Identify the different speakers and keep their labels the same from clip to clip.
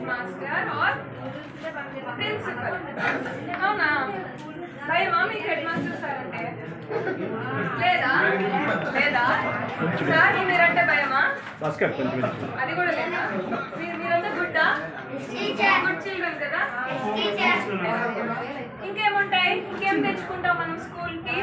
Speaker 1: Head master are principal. అవునా? భయమా మీకు హెడ్ మాస్టర్ సార్ అంటే? లేదా? లేదా? సార్ మీరంటే భయమా? అది కూడా లేదా? మీరు మీరంతా గుడ్డా? గుడ్ చిల్డ్రన్ కదా? ఇంకేముంటాయి? ఇంకేం తెచ్చుకుంటాం మనం స్కూల్కి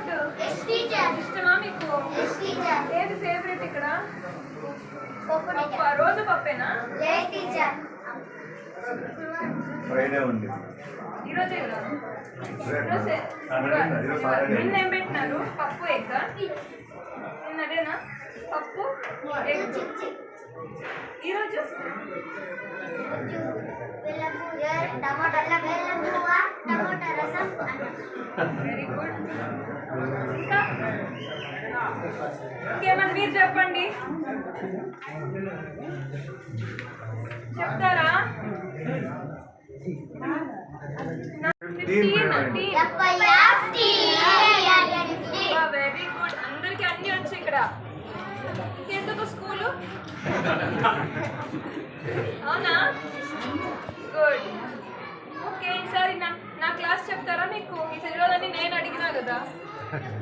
Speaker 1: ఇష్టమా మీకు ఏది ఫేవరెట్ ఇక్కడ పప్పు రోజు పప్పేనా
Speaker 2: ఫ్రైడే ఉంది
Speaker 1: ఈరోజే. నిన్న ఏం పెట్టినారు పప్పు ఎగ్ నిన్న అదేనా పప్పు ఎగ్ ఈరోజు
Speaker 3: టమాటా
Speaker 1: ఇంకేమన్నా మీరు చెప్పండి. చెప్తారా? వెరీ గుడ్ అందరికి అన్ని వచ్చి ఇక్కడ. ఇంకెందుకు స్కూలు? అవునా? గుడ్ ఓకే ఈసారి నా నా క్లాస్ చెప్తారా మీకు ఈసారి ఈరోజు నేను అడిగినా కదా.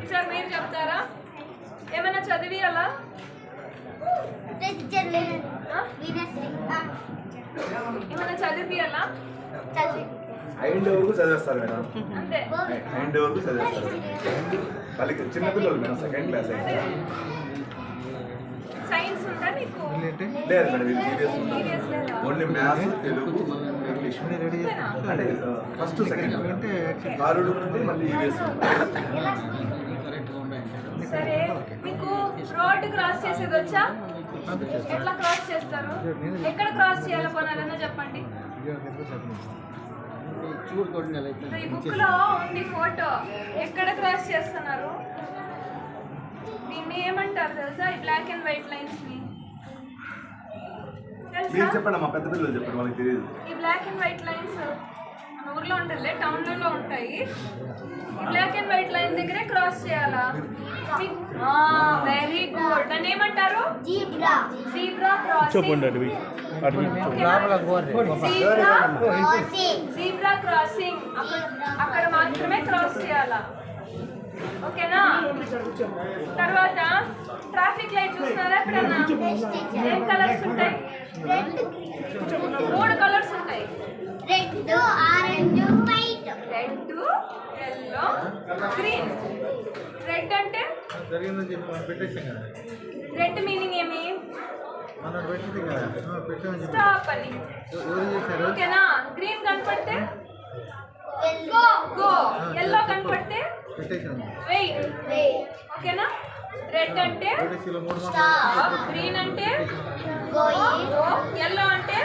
Speaker 1: ఈసారి మీరు చెప్తారా? ఏమైనా చదివి అలా ఏమైనా చదివి అలా
Speaker 2: వరకు చదివేస్తారు మేడం. ఐదు వరకు చదివేస్తారు. వాళ్ళకి చిన్నపిల్లలు మేడం సెకండ్ క్లాస్ అయితే.
Speaker 1: సైన్స్ ఉందా
Speaker 2: లేదు madam only maths Telugu
Speaker 1: English?
Speaker 2: అంటే ఫస్ట్ సెకండ్ కారుడు నుండి మళ్ళీ ఈవీఎస్
Speaker 1: సరే మీకు రోడ్ క్రాస్ చేసేది వచ్చా? ఎట్లా క్రాస్ చేస్తారు? ఎక్కడ క్రాస్ చేయాలో కొనాలన్నా చెప్పండి. ఈ బుక్లో ఉంది ఫోటో. ఎక్కడ క్రాస్ చేస్తున్నారు? దీన్ని ఏమంటారు తెలుసా? ఈ బ్లాక్ అండ్ వైట్ లైన్స్ని.
Speaker 2: మీరు చెప్పండి మా పెద్ద పిల్లలు చెప్పండి వాళ్ళకి తెలియదు
Speaker 1: ఈ బ్లాక్ అండ్ వైట్ లైన్స్ మన ఊర్లో ఉంటుందిలే టౌన్లలో ఉంటాయి. ఈ బ్లాక్ అండ్ వైట్ లైన్ దగ్గరే క్రాస్ చేయాలా? వెరీ గుడ్ దాన్ని ఏమంటారు?
Speaker 3: జీబ్రా
Speaker 1: జీబ్రా
Speaker 4: చెప్పండి
Speaker 1: క్రాసింగ్
Speaker 4: అడవి
Speaker 1: జీబ్రా
Speaker 3: క్రాసింగ్
Speaker 1: జీబ్రా క్రాసింగ్ అక్కడ మాత్రమే క్రాస్ చేయాలా? ఓకేనా? తర్వాత ట్రాఫిక్ లైట్ చూస్తున్నారా ఎప్పుడన్నా? ఏం కలర్స్ ఉంటాయి? మూడు కలర్స్ ఉంటాయి.
Speaker 3: Red orange white.
Speaker 1: Red yellow green. Red అంటే?
Speaker 5: జరిగిందని చెప్పి మనం పెట్టేసాం కదా.
Speaker 1: రెడ్ మీనింగ్ ఏమి? స్టాప్ అని. ఓకేనా? గ్రీన్ కనపడితే?
Speaker 3: ఎల్లో.
Speaker 1: గో. ఎల్లో కనపడితే? వెయిట్. ఓకేనా? రెడ్ అంటే స్టాప్ గ్రీన్ అంటే ఎల్లో అంటే